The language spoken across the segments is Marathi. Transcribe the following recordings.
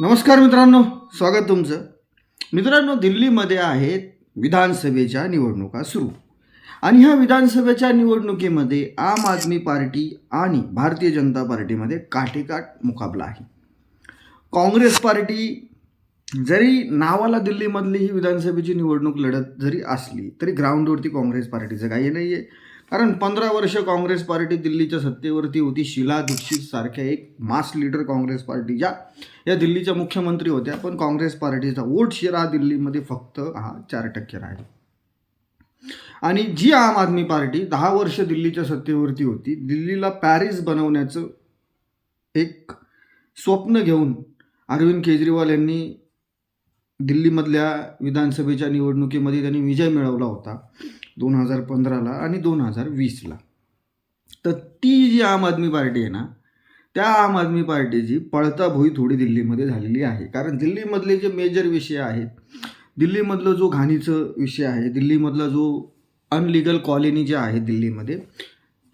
नमस्कार मित्रांनो स्वागत तुमचं. मित्रांनो दिल्लीमध्ये आहेत विधानसभेच्या निवडणुका सुरू. आणि ह्या विधानसभेच्या निवडणुकीमध्ये आम आदमी पार्टी आणि भारतीय जनता पार्टीमध्ये काठीकाठ मुकाबला आहे. काँग्रेस पार्टी जरी नावाला दिल्लीमधली ही विधानसभेची निवडणूक लढत जरी असली तरी ग्राउंडवरती काँग्रेस पार्टीचं काही नाही आहे कारण पंधरा वर्ष काँग्रेस पार्टी दिल्लीच्या सत्तेवरती होती. शीला दीक्षित सारख्या एक मास लीडर काँग्रेस पार्टीच्या. या दिल्लीच्या मुख्यमंत्री होत्या पण काँग्रेस पार्टीचा वोट शेअर हा दिल्लीमध्ये फक्त हा चार टक्के राहिला. आणि जी आम आदमी पार्टी दहा वर्ष दिल्लीच्या सत्तेवरती होती दिल्लीला पॅरिस बनवण्याचं एक स्वप्न घेऊन अरविंद केजरीवाल यांनी दिल्लीमधल्या विधानसभेच्या निवडणुकीमध्ये त्यांनी विजय मिळवला होता. दोन हजार पंधराला आणि दोन हजार वीसला. तर ती जी आम आदमी पार्टी आहे ना त्या आम आदमी पार्टीची पळता भोई थोडी दिल्लीमध्ये झालेली आहे. कारण दिल्लीमधले जे मेजर विषय आहेत दिल्लीमधलं जो घाणीचं विषय आहे दिल्लीमधला जो अनलिगल कॉलनी जे आहे दिल्लीमध्ये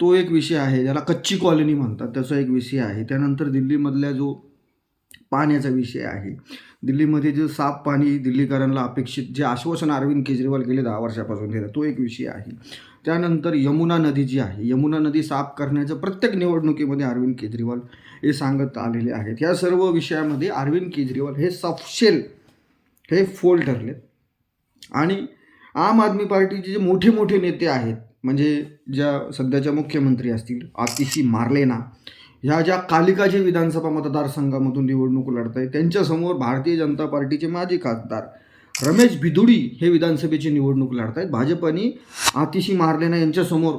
तो एक विषय आहे ज्याला कच्ची कॉलनी म्हणतात त्याचा एक विषय आहे. त्यानंतर दिल्लीमधल्या जो पाण्याचा विषय आहे. दिल्लीमध्ये जे साफ पाणी दिल्लीकरांना अपेक्षित जे आश्वासन अरविंद केजरीवाल गेले दहा वर्षापासून दिलं तो एक विषय आहे. त्यानंतर यमुना नदी जी आहे यमुना नदी साफ करण्याचं प्रत्येक निवडणुकीमध्ये अरविंद केजरीवाल हे सांगत आलेले आहेत. या सर्व विषयामध्ये अरविंद केजरीवाल हे सफशेल हे फोल ठरले आणि आम आदमी पार्टीचे जे मोठे मोठे नेते आहेत म्हणजे ज्या सध्याच्या मुख्यमंत्री असतील आतिशी मार्लेना ह्या ज्या कालिकाजी विधानसभा मतदारसंघामधून निवडणूक लढत आहे त्यांच्यासमोर भारतीय जनता पार्टीचे माजी खासदार रमेश भिदुडी हे विधानसभेची निवडणूक लढत आहेत भाजपाने आतिशी मारलेना यांच्यासमोर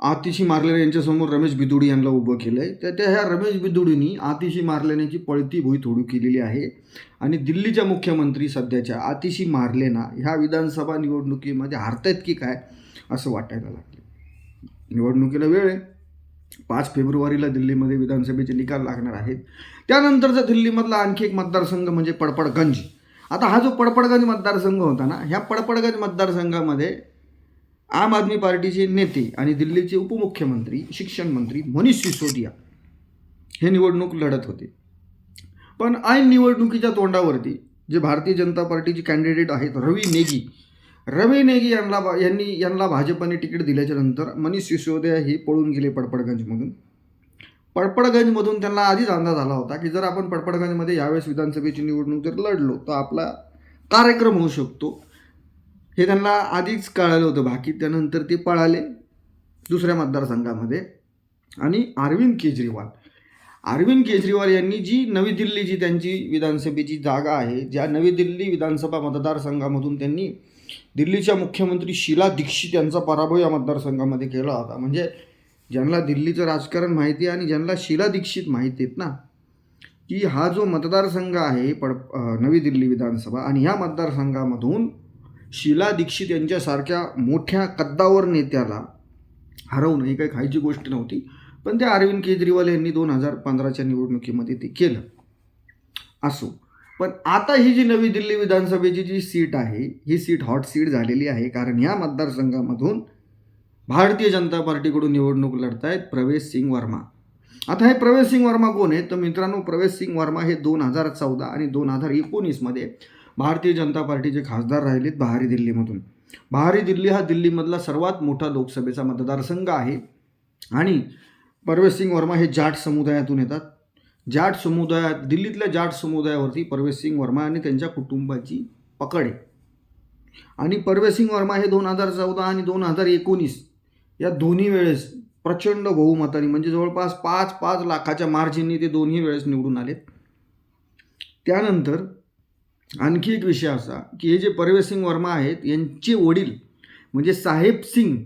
आतिशी मारलेल्या यांच्यासमोर रमेश बिदुडी यांना उभं केलं आहे तर त्या ह्या रमेश बिदुडींनी आतिशी मारलेण्याची पळती भुई थोडी केलेली आहे. आणि दिल्लीच्या मुख्यमंत्री सध्याच्या आतिशी मारलेना ह्या विधानसभा निवडणुकीमध्ये हारतायत की काय असं वाटायला लागलं निवडणुकीला वेळ आहे. पाच फेब्रुवारीला दिल्लीमध्ये विधानसभेचे निकाल लागणार आहेत. त्यानंतरचा दिल्लीमधला आणखी एक मतदारसंघ म्हणजे पडपडगंज. आता हा जो पडपडगंज मतदारसंघ होता ना ह्या पडपडगंज मतदारसंघामध्ये आम आदमी पार्टीचे नेते आणि दिल्लीचे उपमुख्यमंत्री शिक्षण मंत्री मनीष सिसोदिया हे निवडणूक लढत होते. पण ऐन निवडणुकीच्या तोंडावरती जे भारतीय जनता पार्टीचे कॅन्डिडेट आहेत रवी नेगी रवी नेगी यांना यांनी यांना भाजपने तिकीट दिल्याच्या नंतर मनीष सिसोदिया हे पळून गेले पडपडगंजमधून. पडपडगंजमधून त्यांना आधीच अंदाज आला होता की जर आपण पडपडगंजमध्ये यावेळेस विधानसभेची निवडणूक जर लढलो तर आपला कार्यक्रम होऊ शकतो. हे त्यांना आधीच कळालं होतं बाकी त्यानंतर ते पळाले दुसऱ्या मतदारसंघामध्ये. आणि अरविंद केजरीवाल. अरविंद केजरीवाल यांनी जी नवी दिल्ली जी त्यांची विधानसभेची जागा आहे ज्या नवी दिल्ली विधानसभा मतदारसंघामधून त्यांनी दिल्लीच्या मुख्यमंत्री शीला दीक्षित यांचा पराभव या मतदारसंघामध्ये केला होता. म्हणजे ज्यांना दिल्लीचं राजकारण माहिती आहे आणि ज्यांना शीला दीक्षित माहिती आहेत ना की हा जो मतदारसंघ आहे पड नवी दिल्ली विधानसभा आणि ह्या मतदारसंघामधून शीला दीक्षित यांच्यासारख्या मोठ्या कद्दावर नेत्याला हरवणं ही काही खायची गोष्ट नव्हती पण ते अरविंद केजरीवाल यांनी दोन हजार पंधराच्या निवडणुकीमध्ये ते केलं. असो. पण आता ही जी नवी दिल्ली विधानसभेची जी सीट आहे ही सीट हॉट सीट झालेली आहे कारण या मतदारसंघामधून भारतीय जनता पार्टीकडून निवडणूक लढतायत प्रवेश सिंग वर्मा. आता हे प्रवेश सिंग वर्मा कोण आहेत? तर मित्रांनो प्रवेश सिंग वर्मा हे दोन हजार चौदा आणि दोन हजार एकोणीसमध्ये भारतीय जनता पार्टीचे खासदार राहिलेत बहारी दिल्लीमधून. बहारी दिल्ली हा दिल्लीमधला सर्वात मोठा लोकसभेचा मतदारसंघ आहे. आणि प्रवेश सिंग वर्मा हे जाट समुदायातून येतात. जाट समुदायात दिल्लीतल्या जाट समुदायावरती परवेश सिंग वर्मा आणि त्यांच्या कुटुंबाची पकड आहे. आणि परवेश सिंग वर्मा हे दोन हजार चौदा आणि दोन हजार एकोणीस या दोन्ही वेळेस प्रचंड बहुमताने म्हणजे जवळपास पाच पाच लाखाच्या मार्जिनने ते दोन्ही वेळेस निवडून आलेत त्यानंतर आणखी एक विषय असा की हे जे परवेश सिंग वर्मा आहेत यांचे वडील म्हणजे साहेब सिंग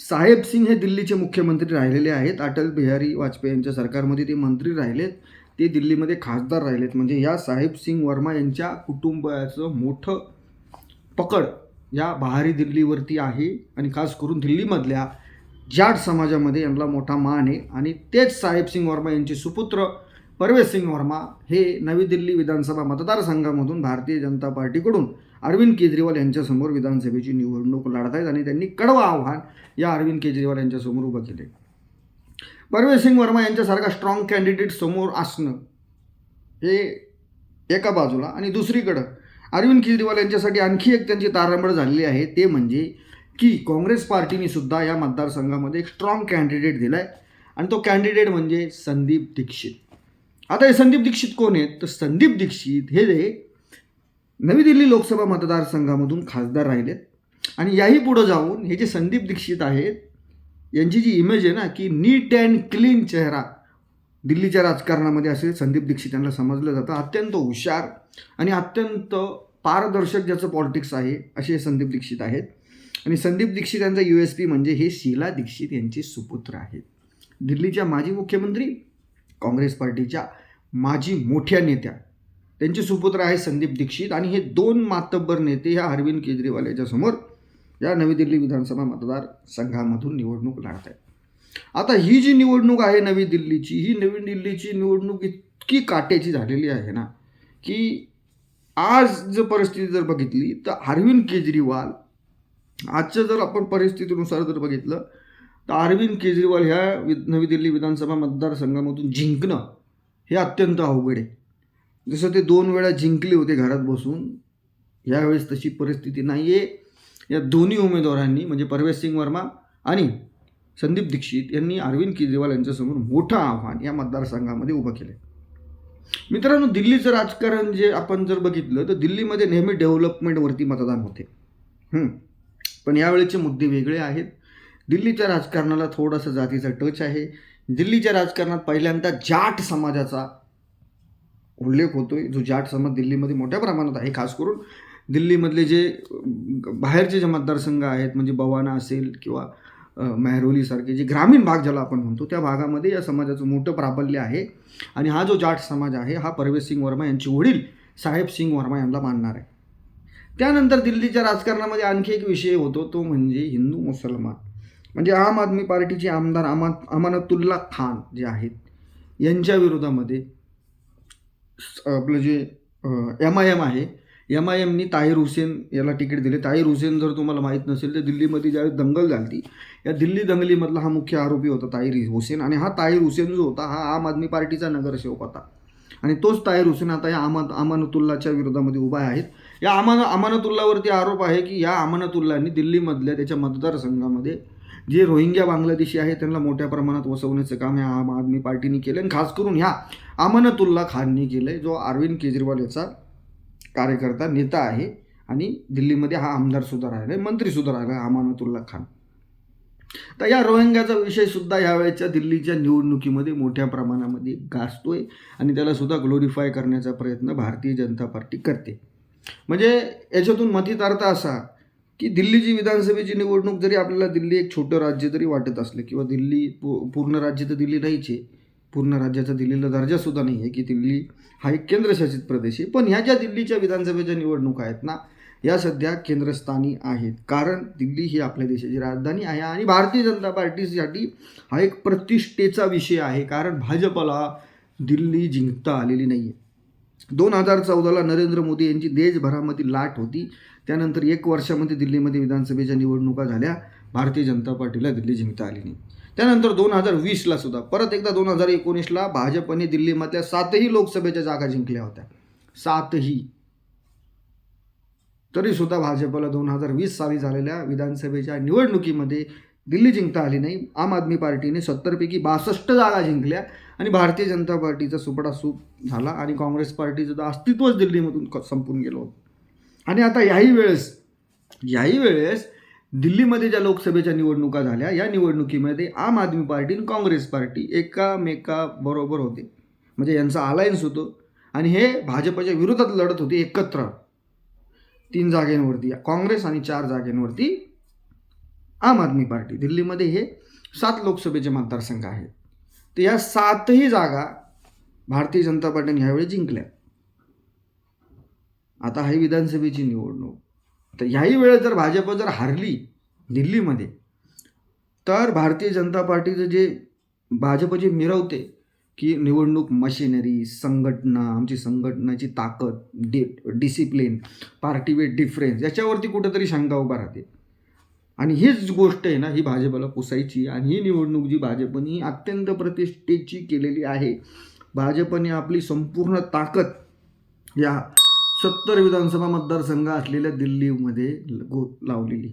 साहेब सिंग हे दिल्लीचे मुख्यमंत्री राहिलेले आहेत. अटल बिहारी वाजपेयी यांच्या सरकारमध्ये ते मंत्री राहिलेत. ते दिल्लीमध्ये खासदार राहिलेत. म्हणजे या साहेब सिंग वर्मा यांच्या कुटुंबाचं मोठं पकड या बहारी दिल्लीवरती आहे. आणि खास करून दिल्लीमधल्या जाट समाजामध्ये यांना मोठा मान आहे. आणि तेच साहेब सिंग वर्मा यांचे सुपुत्र परवेज सिंग वर्मा हे नवी दिल्ली विधानसभा मतदारसंघामधून भारतीय जनता पार्टीकडून अरविंद केजरीवाल यांच्यासमोर विधानसभेची निवडणूक लढत आहेत आणि त्यांनी कडवं आव्हान या अरविंद केजरीवाल यांच्यासमोर उभं केले परवेज सिंग वर्मा यांच्यासारखा स्ट्रॉंग कॅन्डिडेट समोर असणं हे एका बाजूला आणि दुसरीकडं अरविंद केजरीवाल यांच्यासाठी आणखी एक त्यांची तारांबळ झालेली आहे ते म्हणजे की काँग्रेस पार्टीने सुद्धा या मतदारसंघामध्ये एक स्ट्रॉंग कॅन्डिडेट दिला आहे आणि तो कॅन्डिडेट म्हणजे संदीप दीक्षित. आता हे संदीप दीक्षित कोण आहेत? तर संदीप दीक्षित हे जे नवी दिल्ली लोकसभा मतदारसंघामधून खासदार राहिलेत. आणि याही पुढं जाऊन हे जे संदीप दीक्षित आहेत यांची जी इमेज आहे ना की नीट अँड क्लीन चेहरा दिल्लीच्या राजकारणामध्ये असे संदीप दीक्षित यांना समजलं जातं. अत्यंत हुशार आणि अत्यंत पारदर्शक ज्याचं पॉलिटिक्स आहे असे संदीप दीक्षित आहेत. आणि संदीप दीक्षित यांचा यू एस पी म्हणजे हे शीला दीक्षित यांचे सुपुत्र आहेत. दिल्लीच्या माजी मुख्यमंत्री काँग्रेस पार्टीच्या माजी मोठ्या नेत्या. त्यांचे सुपुत्र आहे संदीप दीक्षित आणि हे दोन मातब्बर नेते ह्या अरविंद केजरीवाल याच्या समोर या नवी दिल्ली विधानसभा मतदारसंघामधून निवडणूक लढत आहे आता ही जी निवडणूक आहे नवी दिल्लीची ही नवी दिल्लीची निवडणूक इतकी काट्याची झालेली आहे ना की आज जर परिस्थिती जर बघितली तर अरविंद केजरीवाल आजच्या जर आपण परिस्थितीनुसार जर बघितलं अरविंद केजरीवाल ह्या वि नवी दिल्ली विधानसभा मतदारसंघामधून जिंकणं हे अत्यंत अवघड आहे. जसं ते दोन वेळा जिंकले होते घरात बसून यावेळेस तशी परिस्थिती नाही आहे या दोन्ही उमेदवारांनी म्हणजे परवेश सिंग वर्मा आणि संदीप दीक्षित यांनी अरविंद केजरीवाल यांच्यासमोर मोठं आव्हान या मतदारसंघामध्ये उभं केलं मित्रांनो दिल्लीचं राजकारण जे आपण जर बघितलं तर दिल्लीमध्ये नेहमी डेव्हलपमेंटवरती मतदान होते. पण यावेळेचे मुद्दे वेगळे आहेत. दिल्लीच्या राजकारणाला थोडंसं जातीचा टच आहे. दिल्लीच्या राजकारणात पहिल्यांदा जाट समाजाचा उल्लेख होतोय. जो जाट समाज दिल्लीमध्ये मोठ्या प्रमाणात आहे खास करून दिल्लीमधले जे बाहेरचे जे मतदारसंघ आहेत म्हणजे बवाना असेल किंवा अं, जे ग्रामीण भाग ज्याला आपण म्हणतो त्या भागामध्ये या समाजाचं मोठं प्राबल्य आहे. आणि हा जो जाट समाज आहे हा परवेश सिंग वर्मा यांचे वडील साहेब सिंग वर्मा यांना मानणार आहे. त्यानंतर दिल्लीच्या राजकारणामध्ये आणखी एक विषय होतो तो म्हणजे हिंदू मुसलमान. म्हणजे आम आदमी पार्टीचे आमदार अमा अमानतुल्ला खान जे आहेत यांच्या विरोधामध्ये आपलं जे एम आय एम आहे. एम आय एमनी ताहिर हुसेन याला तिकीट दिले. ताहिर हुसेन जर तुम्हाला माहीत नसेल तर दिल्लीमध्ये ज्यावेळेस दंगल झाली या दिल्ली दंगलीमधला हा मुख्य आरोपी होता ताहिर हुसेन. आणि हा ताहिर हुसेन जो होता हा आम आदमी पार्टीचा नगरसेवक होता. आणि तोच ताहिर हुसेन आता या अमा अमानतुल्लाच्या विरोधामध्ये उभा आहेत. या अमान अमानतुल्लावरती आरोप आहे की या अमानतुल्लानी दिल्लीमधल्या त्याच्या मतदारसंघामध्ये जे रोहिंग्या बांगलादेशी आहे त्यांना मोठ्या प्रमाणात वसवण्याचं काम या आम आदमी पार्टीने केलं आणि खास करून ह्या अमानतुल्ला खाननी केलं आहे जो अरविंद केजरीवाल याचा कार्यकर्ता नेता आहे. आणि दिल्लीमध्ये हा आमदारसुद्धा राहिला आहे मंत्रीसुद्धा राहिला आहे अमानतुल्ला खान. तर या रोहिंग्याचा विषय सुद्धा यावेळेच्या दिल्लीच्या निवडणुकीमध्ये मोठ्या प्रमाणामध्ये गाजतोय. आणि त्याला सुद्धा ग्लोरिफाय करण्याचा प्रयत्न भारतीय जनता पार्टी करते. म्हणजे याच्यातून मतितार्थ अर्थ असा की दिल्लीची विधानसभेची निवडणूक जरी आपल्याला दिल्ली एक छोटं राज्य जरी वाटत असलं किंवा दिल्ली पू पूर्ण राज्य तर दिल्ली नाहीच आहे पूर्ण राज्याचा दिल्लीला दर्जासुद्धा नाही आहे की दिल्ली हा एक केंद्रशासित प्रदेश आहे. पण ह्या ज्या दिल्लीच्या विधानसभेच्या निवडणुका आहेत ना या सध्या केंद्रस्थानी आहेत. कारण दिल्ली ही आपल्या देशाची राजधानी आहे आणि भारतीय जनता पार्टीसाठी हा एक प्रतिष्ठेचा विषय आहे. कारण भाजपला दिल्ली जिंकता आलेली नाही आहे दोन हजार चौदाला नरेंद्र मोदी यांची देशभरामध्ये लाट होती. त्यानंतर एक वर्षामध्ये दिल्लीमध्ये विधानसभेच्या निवडणुका झाल्या. भारतीय जनता पार्टीला दिल्ली जिंकता आली नाही. त्यानंतर दोन हजार वीसला सुद्धा परत एकदा दोन हजार एकोणीसला भाजपने दिल्लीमधल्या सातही लोकसभेच्या जागा जिंकल्या होत्या. सातही. तरीसुद्धा भाजपला दोन हजार वीस साली झालेल्या विधानसभेच्या निवडणुकीमध्ये दिल्ली जिंकता आली नाही. आम आदमी पार्टीने सत्तरपैकी बासष्ट जागा जिंकल्या. आणि भारतीय जनता पार्टीचा सुपडा सूप झाला आणि काँग्रेस पार्टीचं तर अस्तित्वच दिल्लीमधून क- संपून गेलं होतं. आणि आता याही वेळेस याही वेळेस दिल्लीमध्ये ज्या लोकसभेच्या निवडणुका झाल्या या निवडणुकीमध्ये आम आदमी पार्टी आणि काँग्रेस पार्टी एकामेकाबरोबर होते. म्हणजे यांचा अलायन्स होतो आणि हे भाजपच्या विरोधात लढत होते एकत्र. तीन जागेंवरती काँग्रेस आणि चार जागेंवरती आम आदमी पार्टी. दिल्लीमध्ये हे सात लोकसभेचे मतदारसंघ आहेत. तर या सातही जागा भारतीय जनता पार्टीने ह्यावेळी जिंकल्या. आता ही विधानसभेची निवडणूक. तर ह्याही वेळेस जर भाजप जर हारली दिल्लीमध्ये तर भारतीय जनता पार्टीचं जे भाजप जे मिरवते की निवडणूक मशिनरी संघटना आमची संघटनाची ताकद डि डिसिप्लिन पार्टी वेट डिफरन्स याच्यावरती कुठेतरी शंका उभा राहते. आणि हीच गोष्ट आहे ना ही भाजपला पुसायची आणि ही निवडणूक जी भाजपने ही अत्यंत प्रतिष्ठेची केलेली आहे. भाजपने आपली संपूर्ण ताकद या सत्तर विधानसभा मतदारसंघ असलेल्या दिल्लीमध्ये गो लावलेली.